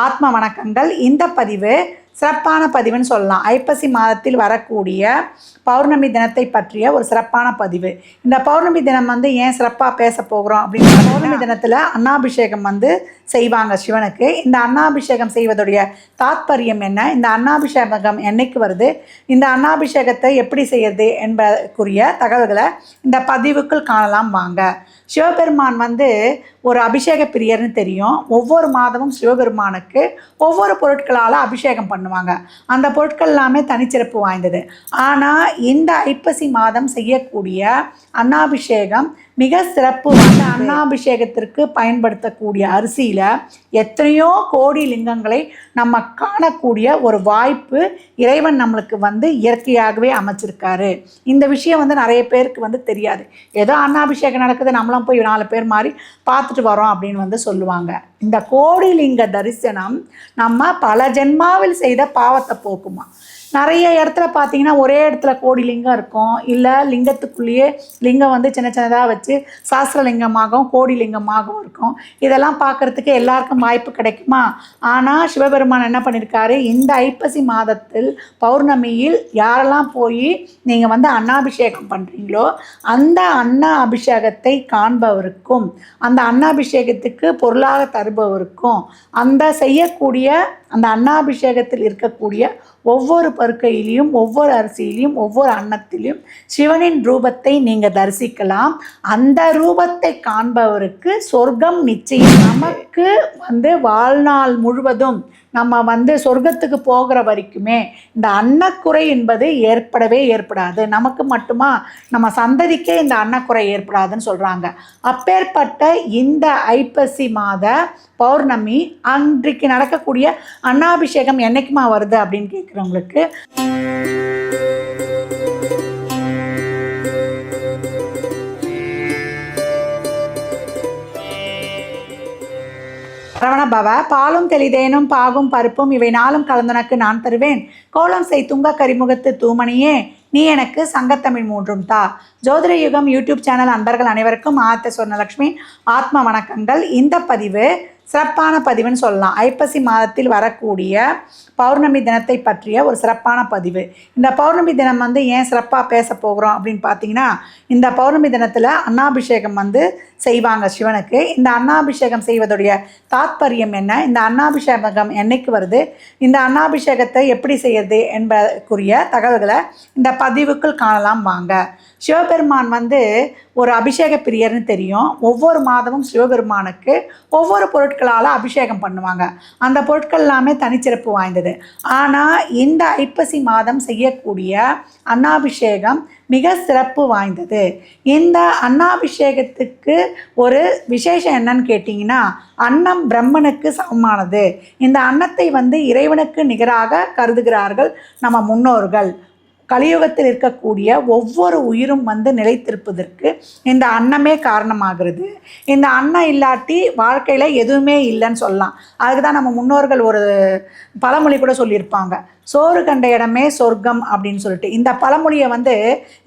ஆத்ம வணக்கங்கள். இந்த பதிவு சிறப்பான பதிவுன்னு சொல்லலாம். ஐப்பசி மாதத்தில் வரக்கூடிய பௌர்ணமி தினத்தை பற்றிய ஒரு சிறப்பான பதிவு. இந்த பௌர்ணமி தினம் வந்து ஏன் சிறப்பாக பேச போகிறோம் அப்படின்னா பௌர்ணமி தினத்தில் அன்னாபிஷேகம் வந்து செய்வாங்க சிவனுக்கு. இந்த அன்னாபிஷேகம் செய்வதுடைய தாத்பரியம் என்ன? இந்த அன்னாபிஷேகம் என்னைக்கு வருது? இந்த அன்னாபிஷேகத்தை எப்படி செய்யறது என்பதற்குரிய தகவல்களை இந்த பதிவுக்குள் காணலாம் வாங்க. சிவபெருமான் வந்து ஒரு அபிஷேக பிரியர்னு தெரியும். ஒவ்வொரு மாதமும் சிவபெருமானுக்கு ஒவ்வொரு பொருட்களால் அபிஷேகம் பண்ணுவாங்க. அந்த பொருட்கள் எல்லாமே தனிச்சிறப்பு வாய்ந்தது. ஆனால் இந்த ஐப்பசி மாதம் செய்யக்கூடிய அன்னாபிஷேகம் மிக சிறப்பு வாய்ந்த அன்னாபிஷேகத்திற்கு பயன்படுத்தக்கூடிய அரிசியில் எத்தனையோ கோடி லிங்கங்களை நம்ம காணக்கூடிய ஒரு வாய்ப்பு இறைவன் நம்மளுக்கு வந்து இயற்கையாகவே அமைச்சிருக்காரு. இந்த விஷயம் வந்து நிறைய பேருக்கு வந்து தெரியாது. ஏதோ அன்னாபிஷேகம் நடக்குது நம்மளும் போய் நாலு பேர் மாதிரி பார்த்துட்டு வரோம் அப்படின்னு வந்து சொல்லுவாங்க. இந்த கோடி லிங்க தரிசனம் நம்ம பல ஜென்மாவில் செய்த பாவத்தை போக்குமா? நிறைய இடத்துல பார்த்தீங்கன்னா ஒரே இடத்துல கோடி லிங்கம் இருக்கும். இல்லை லிங்கத்துக்குள்ளேயே லிங்கம் வந்து சின்ன சின்னதாக வச்சு சாஸ்திரலிங்கமாகவும் கோடி லிங்கமாகவும் இருக்கும். இதெல்லாம் பார்க்குறதுக்கு எல்லாருக்கும் வாய்ப்பு கிடைக்குமா? ஆனால் சிவபெருமான் என்ன பண்ணியிருக்காரு இந்த ஐப்பசி மாதத்தில் பௌர்ணமியில் யாரெல்லாம் போய் நீங்கள் வந்து அன்னாபிஷேகம் பண்ணுறீங்களோ அந்த அன்னா அபிஷேகத்தை காண்பவருக்கும் அந்த அன்னாபிஷேகத்துக்கு பொருளாக தருபவருக்கும் அந்த செய்யக்கூடிய அந்த அன்னாபிஷேகத்தில் இருக்கக்கூடிய ஒவ்வொரு பருக்கையிலையும் ஒவ்வொரு அரிசியிலையும் ஒவ்வொரு அன்னத்திலையும் சிவனின் ரூபத்தை நீங்கள் தரிசிக்கலாம். அந்த ரூபத்தை காண்பவருக்கு சொர்க்கம் நிச்சயம் நமக்கு வந்து வாழ்நாள் முழுவதும் நம்ம வந்து சொர்க்கத்துக்கு போகிற வரைக்குமே இந்த அன்னக்குறை என்பது ஏற்படவே ஏற்படாது. நமக்கு மட்டுமா? நம்ம சந்ததிக்கே இந்த அன்னக்குறை ஏற்படாதுன்னு சொல்கிறாங்க அப்பேற்பட்ட இந்த ஐப்பசி மாத பௌர்ணமி அன்றைக்கு நடக்கக்கூடிய அன்னாபிஷேகம் என்றைக்குமா வருது அப்படின்னு கேட்குறவங்களுக்கு ரவணபவ பாலும் தெளிதேனும் பாகும் பருப்பும் இவை நாளும் கலந்தனக்கு நான் தருவேன். கோலம் செய் துங்க கரிமுகத்து தூமணியே நீ எனக்கு சங்கத்தமிழ் மூன்றும் தா. ஜோதிட யுகம் யூடியூப் சேனல் அன்பர்கள் அனைவருக்கும் ஆத்த சொர்ணலக்ஷ்மி ஆத்ம வணக்கங்கள். இந்த பதிவு சிறப்பான பதிவுன்னு சொல்லலாம். ஐப்பசி மாதத்தில் வரக்கூடிய பௌர்ணமி தினத்தை பற்றிய ஒரு சிறப்பான பதிவு. இந்த பௌர்ணமி தினம் வந்து ஏன் சிறப்பாக பேச போகிறோம் அப்படின்னு பார்த்தீங்கன்னா இந்த பௌர்ணமி தினத்தில் அன்னாபிஷேகம் வந்து செய்வாங்க சிவனுக்கு. இந்த அன்னாபிஷேகம் செய்வதுடைய தாத்பரியம் என்ன? இந்த அன்னாபிஷேகம் என்னைக்கு வருது? இந்த அன்னாபிஷேகத்தை எப்படி செய்யறது என்பதற்குரிய தகவல்களை இந்த பதிவுக்குள் காணலாம் வாங்க. சிவபெருமான் வந்து ஒரு அபிஷேக பிரியர்னு தெரியும். ஒவ்வொரு மாதமும் சிவபெருமானுக்கு ஒவ்வொரு பொருட்களால் அபிஷேகம் பண்ணுவாங்க. அந்த பொருட்கள் எல்லாமே தனிச்சிறப்பு வாய்ந்தது. ஆனால் இந்த ஐப்பசி மாதம் செய்யக்கூடிய அன்னாபிஷேகம் மிக சிறப்பு வாய்ந்தது. இந்த அன்னாபிஷேகத்துக்கு ஒரு விசேஷம் என்னன்னு கேட்டிங்கன்னா அன்னம் பிரம்மனுக்கு சமமானது. இந்த அன்னத்தை வந்து இறைவனுக்கு நிகராக கருதுகிறார்கள் நம்ம முன்னோர்கள். கலியுகத்தில் இருக்கக்கூடிய ஒவ்வொரு உயிரும் வந்து நிலைத்திருப்பதற்கு இந்த அன்னமே காரணமாகிறது. இந்த அன்னம் இல்லாட்டி வாழ்க்கையில் எதுவுமே இல்லைன்னு சொல்லலாம். அதுக்கு தான் நம்ம முன்னோர்கள் ஒரு பழமொழி கூட சொல்லியிருப்பாங்க. சோறு கண்ட இடமே சொர்க்கம் அப்படின்னு சொல்லிட்டு. இந்த பழமொழியை வந்து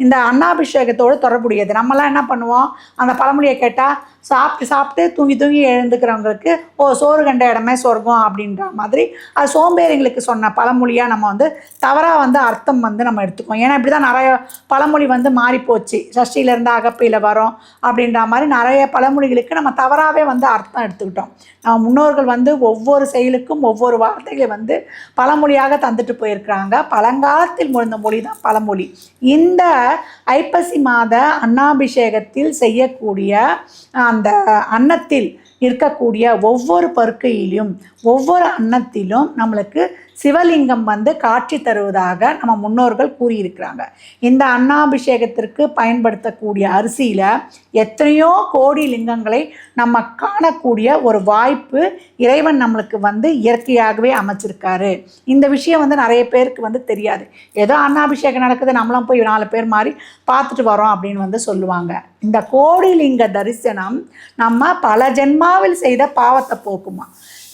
இந்த அன்னாபிஷேகத்தோடு தொடர்புடையது. நம்மலாம் என்ன பண்ணுவோம்? அந்த பழமொழியை கேட்டால் சாப்பிட்டு சாப்பிட்டு தூங்கி தூங்கி எழுந்துக்கிறவங்களுக்கு ஓ சோறு கண்ட இடமே சொர்க்கம் அப்படின்ற மாதிரி அது சோம்பேறிங்களுக்கு சொன்ன பழமொழியாக நம்ம வந்து தவறாக வந்து அர்த்தம் வந்து நம்ம எடுத்துக்கோம் ஏன்னா இப்படி தான் நிறைய பழமொழி வந்து மாறிப்போச்சு. சஷ்டியிலேருந்து அகப்பையில் வரோம் அப்படின்ற மாதிரி நிறைய பழமொழிகளுக்கு நம்ம தவறாகவே வந்து அர்த்தம் எடுத்துக்கிட்டோம். நம்ம முன்னோர்கள் வந்து ஒவ்வொரு செயலுக்கும் ஒவ்வொரு வார்த்தைகளை வந்து பழமொழியாக தந்துட்டு போயிருக்கிறாங்க. பழங்காலத்தில் முழுந்த மொழி தான் பழமொழி. இந்த ஐப்பசி மாத அன்னாபிஷேகத்தில் செய்யக்கூடிய அந்த அன்னத்தில் இருக்கக்கூடிய ஒவ்வொரு பருக்கையிலும் ஒவ்வொரு அன்னத்திலும் நம்மளுக்கு சிவலிங்கம் வந்து காட்சி தருவதாக நம்ம முன்னோர்கள் கூறியிருக்கிறாங்க. இந்த அன்னாபிஷேகத்திற்கு பயன்படுத்தக்கூடிய அரிசியில் எத்தனையோ கோடி லிங்கங்களை நம்ம காணக்கூடிய ஒரு வாய்ப்பு இறைவன் நம்மளுக்கு வந்து இயற்கையாகவே அமைச்சிருக்காரு. இந்த விஷயம் வந்து நிறைய பேருக்கு வந்து தெரியாது. ஏதோ அன்னாபிஷேகம் நடக்குது நம்மளாம் போய் நாலு பேர் மாதிரி பார்த்துட்டு வரோம் அப்படின்னு வந்து சொல்லுவாங்க. இந்த கோடி லிங்க தரிசனம் நம்ம பல ஜென்மாவில் செய்த பாவத்தை போக்குமா.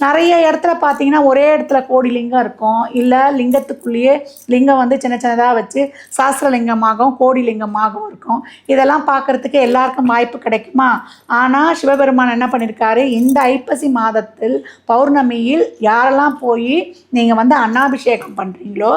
நிறைய இடத்துல பார்த்தீங்கன்னா ஒரே இடத்துல கோடி லிங்கம் இருக்கும். இல்லை லிங்கத்துக்குள்ளேயே லிங்கம் வந்து சின்ன சின்னதாக வச்சு சாஸ்திரலிங்கமாகவும் கோடி லிங்கமாகவும் இருக்கும். இதெல்லாம் பார்க்குறதுக்கு எல்லாருக்கும் வாய்ப்பு கிடைக்குமா? ஆனால் சிவபெருமான் என்ன பண்ணியிருக்காரு இந்த ஐப்பசி மாதத்தில் பௌர்ணமியில் யாரெல்லாம் போய் நீங்கள் வந்து அன்னாபிஷேகம் பண்ணுறீங்களோ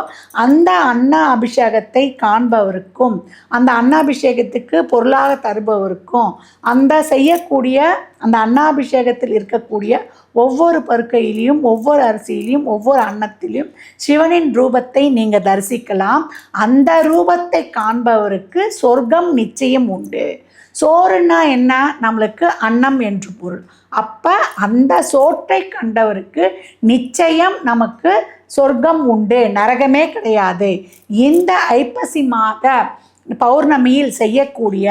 அந்த அன்னா அபிஷேகத்தை காண்பவருக்கும் அந்த அன்னாபிஷேகத்துக்கு பொருளாக தருபவருக்கும் அந்த செய்யக்கூடிய அந்த அன்னாபிஷேகத்தில் இருக்கக்கூடிய ஒவ்வொரு பருக்கையிலையும் ஒவ்வொரு அரிசியிலையும் ஒவ்வொரு அன்னத்திலையும் சிவனின் ரூபத்தை நீங்கள் தரிசிக்கலாம். அந்த ரூபத்தை காண்பவருக்கு சொர்க்கம் நிச்சயம் உண்டு. சோறுன்னா என்ன? நம்மளுக்கு அன்னம் என்று பொருள். அப்போ அந்த சோற்றை கண்டவருக்கு நிச்சயம் நமக்கு சொர்க்கம் உண்டு. நரகமே கிடையாது. இந்த ஐப்பசி மாத பௌர்ணமியில் செய்யக்கூடிய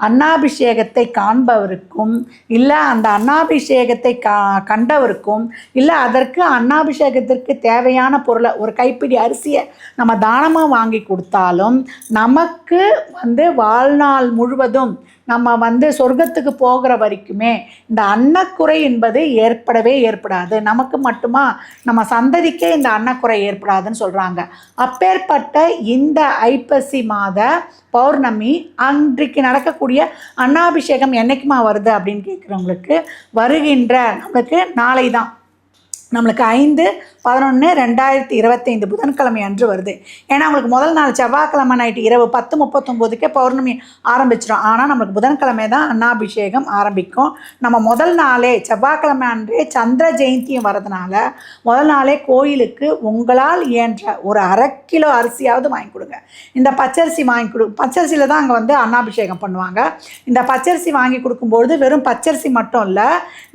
அன்னாபிஷேகத்தை காண்பவருக்கும் இல்லை அந்த அன்னாபிஷேகத்தை கா கண்டவருக்கும் இல்லை அதற்கு அன்னாபிஷேகத்திற்கு தேவையான பொருளை ஒரு கைப்பிடி அரிசியை நம்ம தானமாக வாங்கி கொடுத்தாலும் நமக்கு வந்து வாழ்நாள் முழுவதும் நம்ம வந்து சொர்க்கத்துக்கு போகிற வரைக்குமே இந்த அன்னக்குறை என்பது ஏற்படவே ஏற்படாது. நமக்கு மட்டுமா நம்ம சந்ததிக்கே இந்த அன்னக்குறை ஏற்படாதுன்னு சொல்கிறாங்க அப்பேற்பட்ட இந்த ஐப்பசி மாத பௌர்ணமி அன்றைக்கு நடக்கக்கூடிய அன்னாபிஷேகம் என்னைக்குமா வருது அப்படின்னு கேட்குறவங்களுக்கு வருகின்ற நம்மளுக்கு நாளை தான் நம்மளுக்கு ஐந்து பதினொன்று ரெண்டாயிரத்தி இருபத்தைந்து புதன்கிழமை அன்று வருது. ஏன்னா நம்மளுக்கு முதல் நாள் செவ்வாய்க்கிழமை நைட்டு இரவு பத்து முப்பத்தொம்போதுக்கே பௌர்ணமி ஆரம்பிச்சிடும் ஆனால் நம்மளுக்கு புதன்கிழமை தான் அன்னாபிஷேகம் ஆரம்பிக்கும். நம்ம முதல் நாளே செவ்வாய்க்கிழமை அன்றே சந்திர ஜெயந்தியும் வரதுனால முதல் நாளே கோயிலுக்கு உங்களால் இயன்ற ஒரு அரை கிலோ அரிசியாவது வாங்கி கொடுங்க. இந்த பச்சரிசி வாங்கி கொடு பச்சரிசியில் தான் அங்கே வந்து அன்னாபிஷேகம் பண்ணுவாங்க. இந்த பச்சரிசி வாங்கி கொடுக்கும்பொழுது வெறும் பச்சரிசி மட்டும் இல்லை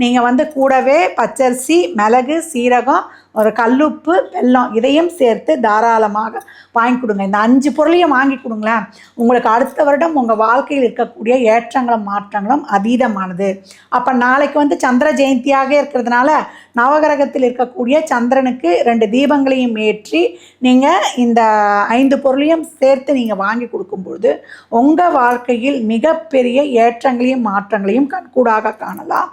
நீங்கள் வந்து கூடவே பச்சரிசி மிளகு சீரகம் ஒரு கல்லுப்பு வெல்லம் இதையும் சேர்த்து தாராளமாக வாங்கி கொடுங்க. இந்த அஞ்சு பொருளையும் வாங்கி கொடுங்களேன். உங்களுக்கு அடுத்த வருடம் உங்கள் வாழ்க்கையில் இருக்கக்கூடிய ஏற்றங்களும் மாற்றங்களும் அதீதமானது. அப்போ நாளைக்கு வந்து சந்திர ஜெயந்தியாக இருக்கிறதுனால நவகிரகத்தில் இருக்கக்கூடிய சந்திரனுக்கு ரெண்டு தீபங்களையும் ஏற்றி நீங்கள் இந்த ஐந்து பொருளையும் சேர்த்து நீங்கள் வாங்கி கொடுக்கும்பொழுது உங்கள் வாழ்க்கையில் மிகப்பெரிய ஏற்றங்களையும் மாற்றங்களையும் கண்கூடாக காணலாம்.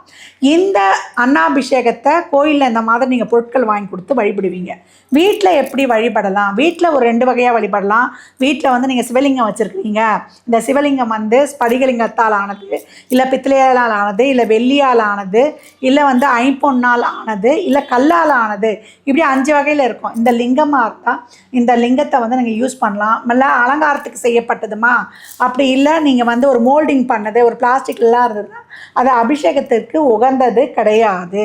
இந்த அன்னாபிஷேகத்தை கோயிலில் இந்த மாதிரி நீங்கள் பொருட்கள் வாங்கி கொடுத்து வழிபடுவீங்க. வீட்டில் எப்படி வழிபடலாம்? வீட்டில் ஒரு ரெண்டு வகையாக வழிபடலாம். வீட்டில் வந்து நீங்கள் சிவலிங்கம் வச்சுருக்கீங்க. இந்த சிவலிங்கம் வந்து ஸ்படிகலிங்கத்தால் ஆனது இல்லை பித்தளையால் ஆனது இல்லை வெள்ளியால் ஆனது இல்லை வந்து ஐம்பொன்னால் ஆனது இல்லை கல்லால் ஆனது. இப்படி அஞ்சு வகையில் இருக்கும். இந்த லிங்கமாக இருந்தால் இந்த லிங்கத்தை வந்து நீங்கள் யூஸ் பண்ணலாம். இல்லை அலங்காரத்துக்கு செய்யப்பட்டதுமா? அப்படி இல்லை நீங்கள் வந்து ஒரு மோல்டிங் பண்ணது ஒரு பிளாஸ்டிக்லாம் இருந்ததுன்னா அது அபிஷேகத்திற்கு உகந்தது கிடையாது.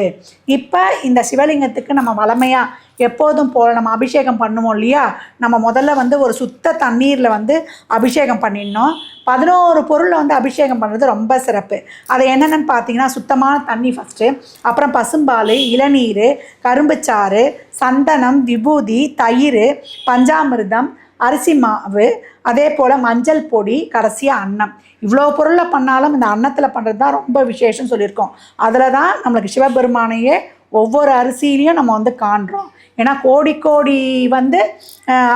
இப்போ இந்த சிவலிங்கத்துக்கு நம்ம வளமையாக எப்போதும் போல் நம்ம அபிஷேகம் பண்ணுவோம் இல்லையா? நம்ம முதல்ல வந்து ஒரு சுத்த தண்ணீரில் வந்து அபிஷேகம் பண்ணிடணும். பதினோரு பொருளை வந்து அபிஷேகம் பண்ணுறது ரொம்ப சிறப்பு. அது என்னென்னு பார்த்தீங்கன்னா சுத்தமான தண்ணி ஃபஸ்ட்டு அப்புறம் பசும்பால் இளநீர் கரும்புச்சாறு சந்தனம் விபூதி தயிர் பஞ்சாமிர்தம் அரிசி மாவு அதே போல் மஞ்சள் பொடி கடைசியாக அன்னம். இவ்வளோ பொருளை பண்ணாலும் இந்த அன்னத்தில் பண்ணுறது தான் ரொம்ப விசேஷம் சொல்லியிருக்கோம். அதில் தான் நம்மளுக்கு சிவபெருமானையே ஒவ்வொரு அரிசியிலையும் நம்ம வந்து காண்றோம். ஏன்னா கோடி கோடி வந்து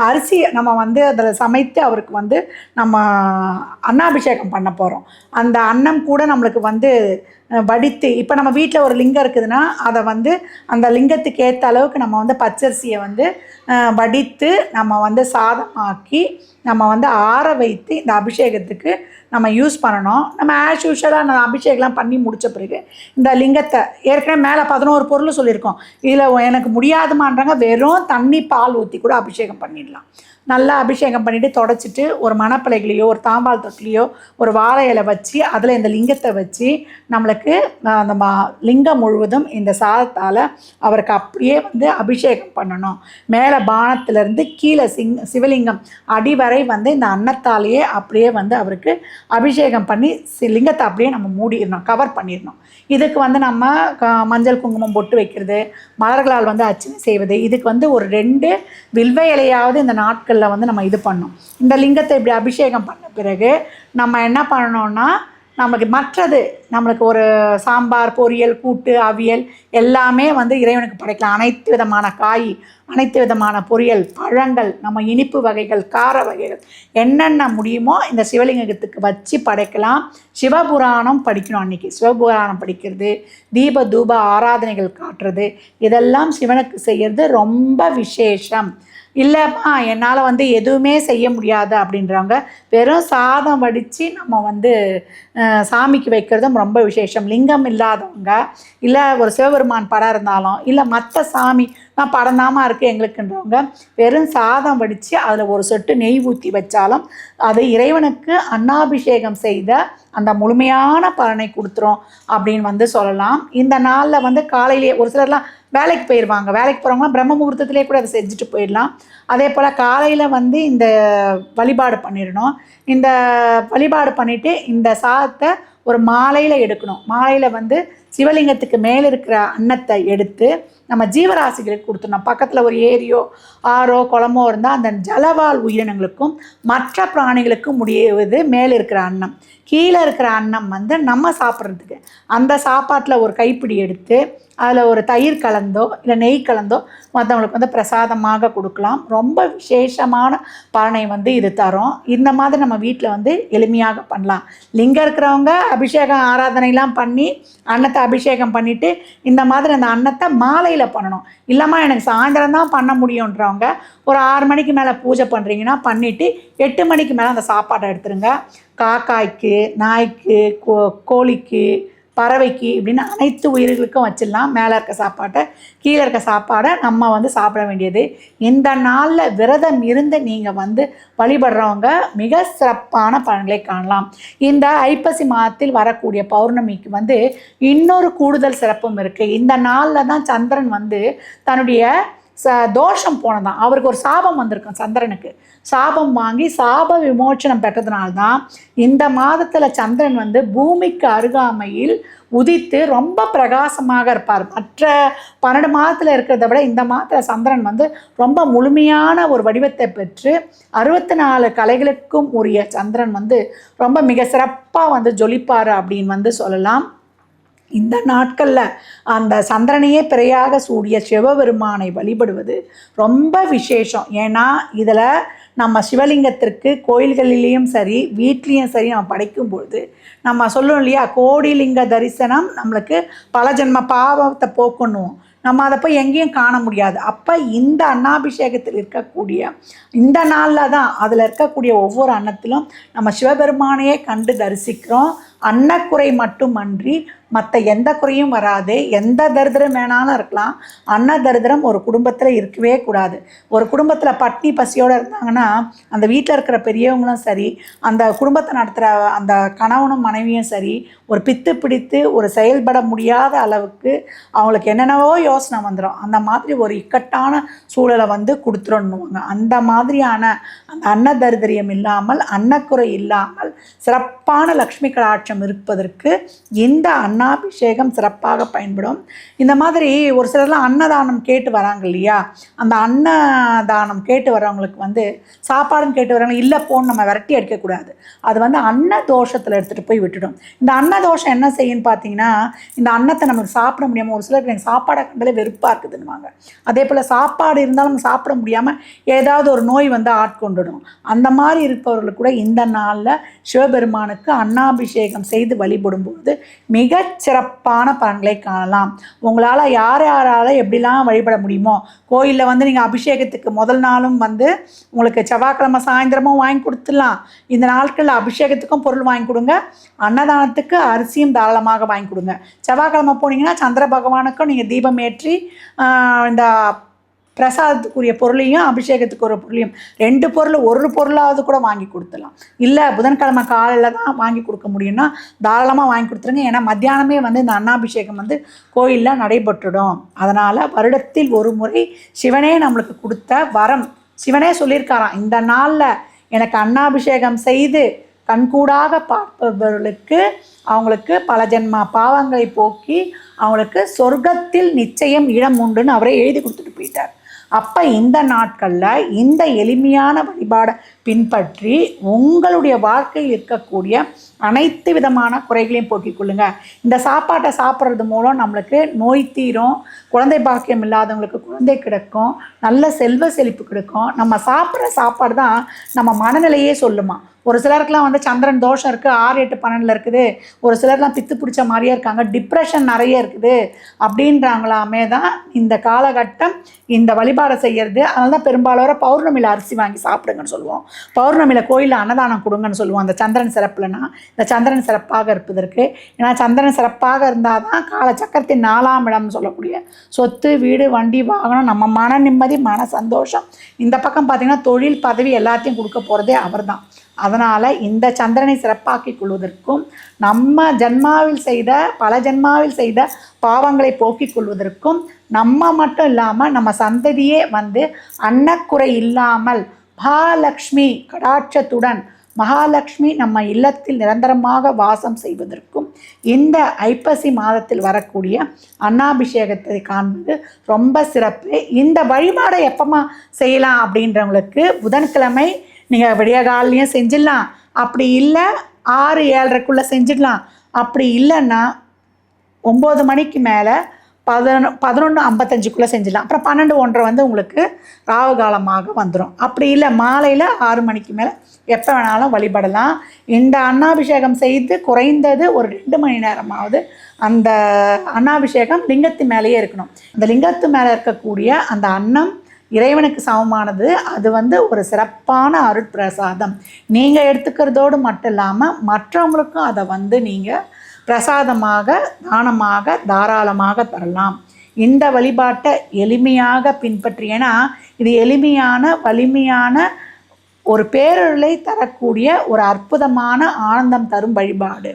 அரிசி நம்ம வந்து அதில் சமைத்து அவருக்கு வந்து நம்ம அன்னாபிஷேகம் பண்ண போகிறோம் அந்த அன்னம் கூட நம்மளுக்கு வந்து வடித்து இப்போ நம்ம வீட்டில் ஒரு லிங்கம் இருக்குதுன்னா அதை வந்து அந்த லிங்கத்துக்கு ஏற்ற அளவுக்கு நம்ம வந்து பச்சரிசியை வந்து வடித்து நம்ம வந்து சாதமாக்கி நம்ம வந்து ஆற வைத்து இந்த அபிஷேகத்துக்கு நம்ம யூஸ் பண்ணணும். நம்ம ஆஸ் யூஷுவலாக நான் அபிஷேகம்லாம் பண்ணி முடித்த பிறகு இந்த லிங்கத்தை ஏற்கனவே மேலே பதினோரு பொருள் சொல்லியிருக்கோம். இதில் எனக்கு முடியாதுமான்றாங்க. வெறும் தண்ணி பால் ஊற்றி கூட அபிஷேகம் பண்ணிடலாம். நல்லா அபிஷேகம் பண்ணிவிட்டு தொடச்சிட்டு ஒரு மணப்பிள்ளைகளையோ ஒரு தாம்பால் தொட்டிலையோ ஒரு வாழை இலை வச்சு அதில் இந்த லிங்கத்தை வச்சு நம்மளுக்கு அந்த மா லிங்கம் முழுவதும் இந்த சாதத்தால் அவருக்கு அப்படியே வந்து அபிஷேகம் பண்ணணும். மேலே பானத்திலேருந்து கீழே சிங் சிவலிங்கம் அடிவரை வந்து இந்த அன்னத்தாலேயே அப்படியே வந்து அவருக்கு அபிஷேகம் பண்ணி சி- லிங்கத்தை அப்படியே நம்ம மூடிடணும் கவர் பண்ணிடணும். இதுக்கு வந்து நம்ம க- மஞ்சள் குங்குமம் பொட்டு வைக்கிறது மலர்களால் வந்து அர்ச்சனை செய்வது இதுக்கு வந்து ஒரு ரெண்டு வில்வ இலையாவது இந்த லிங்கங்களில் வந்து நம்ம இது பண்ணோம். இந்த லிங்கத்தை இப்படி அபிஷேகம் பண்ண பிறகு நம்ம என்ன பண்ணணும்னா நமக்கு மற்றது நம்மளுக்கு ஒரு சாம்பார் பொரியல் கூட்டு அவியல் எல்லாமே வந்து இறைவனுக்கு படைக்கலாம். அனைத்து விதமான காய் அனைத்து விதமான பொரியல் பழங்கள் நம்ம இனிப்பு வகைகள் கார வகைகள் என்னென்ன முடியுமோ இந்த சிவலிங்கத்துக்கு வச்சு படைக்கலாம். சிவபுராணம் படிக்கணும் அன்றைக்கி சிவபுராணம் படிக்கிறது தீப தூப ஆராதனைகள் காட்டுறது இதெல்லாம் சிவனுக்கு செய்கிறது ரொம்ப விசேஷம். இல்லைம்மா என்னால் வந்து எதுவுமே செய்ய முடியாது அப்படின்றவங்க வெறும் சாதம் வடித்து நம்ம வந்து சாமிக்கு வைக்கிறதும் ரொம்ப விசேஷம். லிங்கம் இல்லாதவங்க இல்லை ஒரு சிவபெருமான் படம் இருந்தாலும் இல்லை மற்ற சாமி நான் படம் தாமா இருக்குது எங்களுக்குன்றவங்க வெறும் சாதம் வடித்து அதில் ஒரு சொட்டு நெய் ஊற்றி வச்சாலும் அது இறைவனுக்கு அன்னாபிஷேகம் செய்த அந்த முழுமையான பலனை கொடுத்துரும் அப்படின்னு வந்து சொல்லலாம். இந்த நாளில் வந்து காலையிலேயே ஒரு சிலர்லாம் வேலைக்கு போயிடுவாங்க வேலைக்கு போகிறவங்களாம் பிரம்ம முகூர்த்தத்திலே கூட அதை செஞ்சுட்டு போயிடலாம். அதே போல் காலையில் வந்து இந்த வழிபாடு பண்ணிடணும். இந்த வழிபாடு பண்ணிவிட்டு இந்த சாதத்தை ஒரு மாலையில் எடுக்கணும். மாலையில் வந்து சிவலிங்கத்துக்கு மேலே இருக்கிற அன்னத்தை எடுத்து நம்ம ஜீவராசிகளுக்கு கொடுத்துடணும். பக்கத்தில் ஒரு ஏரியோ ஆறோ குளமோ இருந்தால் அந்த ஜலவாழ் உயிரினங்களுக்கும் மற்ற பிராணிகளுக்கும் முடியுவது மேலே இருக்கிற அன்னம். கீழே இருக்கிற அன்னம் வந்து நம்ம சாப்பிட்றதுக்கு. அந்த சாப்பாட்டில் ஒரு கைப்பிடி எடுத்து அதில் ஒரு தயிர் கலந்தோ இல்லை நெய் கலந்தோ மற்றவங்களுக்கு வந்து பிரசாதமாக கொடுக்கலாம். ரொம்ப விசேஷமான பலனை வந்து இது தரும். இந்த மாதிரி நம்ம வீட்டில் வந்து எளிமையாக பண்ணலாம். லிங்கம் இருக்கிறவங்க அபிஷேகம் ஆராதனைலாம் பண்ணி அன்னத்தை அபிஷேகம் பண்ணிவிட்டு இந்த மாதிரி அந்த அன்னத்தை மாலையில் பண்ணணும். இல்லைம்மா எனக்கு சாயந்தரம் தான் பண்ண முடியுன்றவங்க ஒரு ஆறு மணிக்கு மேலே பூஜை பண்ணுறீங்கன்னா பண்ணிவிட்டு எட்டு மணிக்கு மேலே அந்த சாப்பாட்டை எடுத்துருங்க. காக்காய்க்கு நாய்க்கு கோ கோழிக்கு பறவைக்கு இப்படின்னு அனைத்து உயிர்களுக்கும் வச்சிடலாம். மேலே இருக்க சாப்பாட்டை கீழே இருக்க சாப்பாடை நம்ம வந்து சாப்பிட வேண்டியது. இந்த நாளில் விரதம் இருந்து நீங்கள் வந்து வழிபடுறவங்க மிக சிறப்பான பலன்களை காணலாம். இந்த ஐப்பசி மாதத்தில் வரக்கூடிய பௌர்ணமிக்கு வந்து இன்னொரு கூடுதல் சிறப்பும் இருக்குது இந்த நாளில் தான் சந்திரன் வந்து தன்னுடைய ச தோஷம் போனதான். அவருக்கு ஒரு சாபம் வந்திருக்கும் சந்திரனுக்கு. சாபம் வாங்கி சாப விமோச்சனம் பெற்றதுனால தான் இந்த மாதத்தில் சந்திரன் வந்து பூமிக்கு அருகாமையில் உதித்து ரொம்ப பிரகாசமாக இருப்பார். மற்ற பன்னெண்டு மாதத்தில் இருக்கிறத விட இந்த மாதத்தில் சந்திரன் வந்து ரொம்ப முழுமையான ஒரு வடிவத்தை பெற்று அறுபத்தி நாலு கலைகளுக்கும் உரிய சந்திரன் வந்து ரொம்ப மிக சிறப்பாக வந்து ஜொலிப்பார் அப்படின்னு வந்து சொல்லலாம். இந்த நாட்களில் அந்த சந்திரனையே பிறையாக சூடிய சிவபெருமானை வழிபடுவது ரொம்ப விசேஷம். ஏன்னா இதில் நம்ம சிவலிங்கத்திற்கு கோயில்களிலேயும் சரி வீட்லேயும் சரி நம்ம படைக்கும் பொழுது நம்ம சொல்லணும் இல்லையா கோடிலிங்க தரிசனம் நம்மளுக்கு பல ஜென்ம பாவத்தை போக்கணும் நம்ம அதை போய் எங்கேயும் காண முடியாது. அப்போ இந்த அன்னாபிஷேகத்தில் இருக்கக்கூடிய இந்த நாளில் தான் அதில் இருக்கக்கூடிய ஒவ்வொரு அன்னத்திலும் நம்ம சிவபெருமானையே கண்டு தரிசிக்கிறோம். அன்னக்குறை மட்டுமன்றி மற்ற எந்த குறையும் வராது. எந்த தரித்திரம் வேணாலும் இருக்கலாம். அன்ன தரித்திரம் ஒரு குடும்பத்தில் இருக்கவே கூடாது. ஒரு குடும்பத்தில் பட்னி பசியோடு இருந்தாங்கன்னா அந்த வீட்டில் இருக்கிற பெரியவங்களும் சரி அந்த குடும்பத்தை நடத்துகிற அந்த கணவனும் மனைவியும் சரி ஒரு பித்து பிடித்து ஒரு செயல்பட முடியாத அளவுக்கு அவங்களுக்கு என்னென்னவோ யோசனை வந்துடும் அந்த மாதிரி ஒரு இக்கட்டான சூழலை வந்து கொடுத்துருன்னுவாங்க அந்த மாதிரியான அந்த அன்ன தரித்திரியம் இல்லாமல் அன்னக்குறை இல்லாமல் சிறப்பான லக்ஷ்மி கடாட்சம் இருப்பதற்கு இந்த அன்னாபிஷேகம் சிறப்பாக பயன்படும். இந்த மாதிரி ஒரு சிலர்லாம் அன்னதானம் கேட்டு வராங்க இல்லையா? அந்த அன்னதானம் கேட்டு வரவங்களுக்கு வந்து சாப்பாடுன்னு கேட்டு வரவங்க இல்லை போன்னு நம்ம விரட்டி அடிக்கக்கூடாது. அது வந்து அன்ன தோஷத்தில் எடுத்துகிட்டு போய் விட்டுடும். இந்த அன்ன தோஷம் என்ன செய்யுன்னு பார்த்தீங்கன்னா இந்த அன்னத்தை நமக்கு சாப்பிட முடியாமல் ஒரு சிலருக்கு எனக்கு சாப்பாடை கண்டாலே வெறுப்பாக இருக்குதுன்னுவாங்க. அதே போல் சாப்பாடு இருந்தாலும் சாப்பிட முடியாமல் ஏதாவது ஒரு நோய் வந்து ஆட்கொண்டுடும். அந்த மாதிரி இருப்பவர்களுக்கு கூட இந்த நாளில் சிவபெருமானுக்கு அன்னாபிஷேகம் செய்து வழிபடும்போது மிக சிறப்பான பலன்களை காணலாம். உங்களால் யார் யாரால் எப்படிலாம் வழிபட முடியுமோ கோயிலில் வந்து நீங்கள் அபிஷேகத்துக்கு முதல் நாளும் வந்து உங்களுக்கு செவ்வாய்க்கிழமை சாயந்தரமும் வாங்கி கொடுத்துடலாம். இந்த நாட்களில் அபிஷேகத்துக்கும் பொருள் வாங்கி கொடுங்க. அன்னதானத்துக்கு அரிசியும் தாராளமாக வாங்கி கொடுங்க. செவ்வாய்க்கிழமை போனீங்கன்னா சந்திர பகவானுக்கும் நீங்கள் தீபம் ஏற்றி இந்த பிரசாதத்துக்குரிய பொருளையும் அபிஷேகத்துக்கு ஒரு பொருளையும் ரெண்டு பொருள் ஒரு பொருளாவது கூட வாங்கி கொடுத்துடலாம். இல்லை புதன்கிழமை காலையில் தான் வாங்கி கொடுக்க முடியும்னா தாராளமாக வாங்கி கொடுத்துருங்க. ஏன்னா மத்தியானமே வந்து இந்த அன்னாபிஷேகம் வந்து கோயிலில் நடைபெற்றுடும். அதனால் வருடத்தில் ஒரு முறை சிவனே நம்மளுக்கு கொடுத்த வரம். சிவனே சொல்லியிருக்காராம் இந்த நாளில் எனக்கு அன்னாபிஷேகம் செய்து கண்கூடாக பார்ப்பவர்களுக்கு அவங்களுக்கு பல ஜென்ம பாவங்களை போக்கி அவங்களுக்கு சொர்க்கத்தில் நிச்சயம் இடம் உண்டுன்னு அவரே எழுதி கொடுத்து அப்போ இந்த நாட்களில் இந்த எளிமையான வழிபாடை பின்பற்றி உங்களுடைய வாழ்க்கையில் இருக்கக்கூடிய அனைத்து விதமான குறைகளையும் போக்கிக் கொள்ளுங்க. இந்த சாப்பாட்டை சாப்பிட்றது மூலம் நம்மளுக்கு நோய் தீரும் குழந்தை பாக்கியம் இல்லாதவங்களுக்கு குழந்தை கிடைக்கும் நல்ல செல்வ செழிப்பு கிடைக்கும். நம்ம சாப்பிட்ற சாப்பாடு தான் நம்ம மனநிலையே சொல்லுமா. ஒரு சிலருக்குலாம் வந்து சந்திரன் தோஷம் இருக்குது ஆறு எட்டு பன்னெண்டில் இருக்குது. ஒரு சிலர்லாம் பித்து பிடிச்ச மாதிரியே இருக்காங்க. டிப்ரெஷன் நிறைய இருக்குது. அப்படின்றாங்களாமே தான் இந்த காலகட்டம் இந்த வழிபாடை செய்கிறது அதனால தான் பெரும்பாலோர பௌர்ணமியில் அரிசி வாங்கி சாப்பிடுங்கன்னு சொல்லுவோம். பௌர்ணமியில் கோயிலில் அன்னதானம் கொடுங்கன்னு சொல்லுவோம். அந்த சந்திரன் சிறப்புலனா இந்த சந்திரன் சிறப்பாக இருப்பதற்கு. ஏன்னா சந்திரன் சிறப்பாக இருந்தால் தான் கால சக்கரத்தின் நாலாம் இடம்னு சொல்லக்கூடிய சொத்து வீடு வண்டி வாகனம் நம்ம மன நிம்மதி மன சந்தோஷம். இந்த பக்கம் பார்த்திங்கன்னா தொழில் பதவி எல்லாத்தையும் கொடுக்க போகிறதே அவர்தான். அதனால் இந்த சந்திரனை சிறப்பாக்கிக் கொள்வதற்கும் நம்ம ஜென்மாவில் செய்த பல ஜென்மாவில் செய்த பாவங்களை போக்கிக் கொள்வதற்கும் நம்ம மட்டும் இல்லாமல் நம்ம சந்ததியே வந்து அன்னக்குறை இல்லாமல் மகாலட்சுமி கடாட்சத்துடன் மகாலட்சுமி நம்ம இல்லத்தில் நிரந்தரமாக வாசம் செய்வதற்கும் இந்த ஐப்பசி மாதத்தில் வரக்கூடிய அன்னாபிஷேகத்தை காண்பது ரொம்ப சிறப்பு. இந்த வழிபாடை எப்பமா செய்யலாம் அப்படின்றவங்களுக்கு புதன்கிழமை நீங்கள் விடிய காலையும் செஞ்சிடலாம். அப்படி இல்லை ஆறு ஏழரைக்குள்ளே செஞ்சிடலாம். அப்படி இல்லைன்னா ஒம்பது மணிக்கு மேலே பதினொன்று பதினொன்று ஐம்பத்தஞ்சுக்குள்ளே செஞ்சிடலாம். அப்புறம் பன்னெண்டு ஒன்றரை வந்து உங்களுக்கு ராவு காலமாக வந்துடும் அப்படி இல்லை மாலையில் ஆறு மணிக்கு மேலே எப்போ வேணாலும் வழிபடலாம். இந்த அன்னாபிஷேகம் செய்து குறைந்தது ஒரு ரெண்டு மணி நேரமாவது அந்த அன்னாபிஷேகம் லிங்கத்து மேலேயே இருக்கணும். அந்த லிங்கத்து மேலே இருக்கக்கூடிய அந்த அன்னம் இறைவனுக்கு சமமானது. அது வந்து ஒரு சிறப்பான அருட்பிரசாதம். நீங்கள் எடுத்துக்கிறதோடு மட்டும் இல்லாமல் மற்றவங்களுக்கும் அதை வந்து நீங்கள் பிரசாதமாக தானமாக தாராளமாக தரலாம். இந்த வழிபாட்டை எளிமையாக பின்பற்றி ஏன்னா இது எளிமையான வலிமையான ஒரு பேரொருளை தரக்கூடிய ஒரு அற்புதமான ஆனந்தம் தரும் வழிபாடு.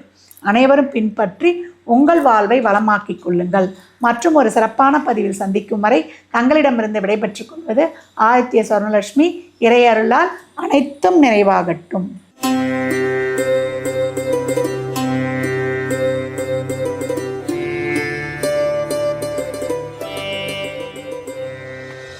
அனைவரும் பின்பற்றி உங்கள் வாழ்வை வளமாக்கிக் கொள்ளுங்கள். மற்றும் ஒரு சிறப்பான பதிவில் சந்திக்கும் வரை தங்களிடமிருந்து விடைபெற்றுக் கொள்வது ஆதித்ய சொர்ணலட்சுமி இறையருளால் அனைத்தும் நிறைவாகட்டும்.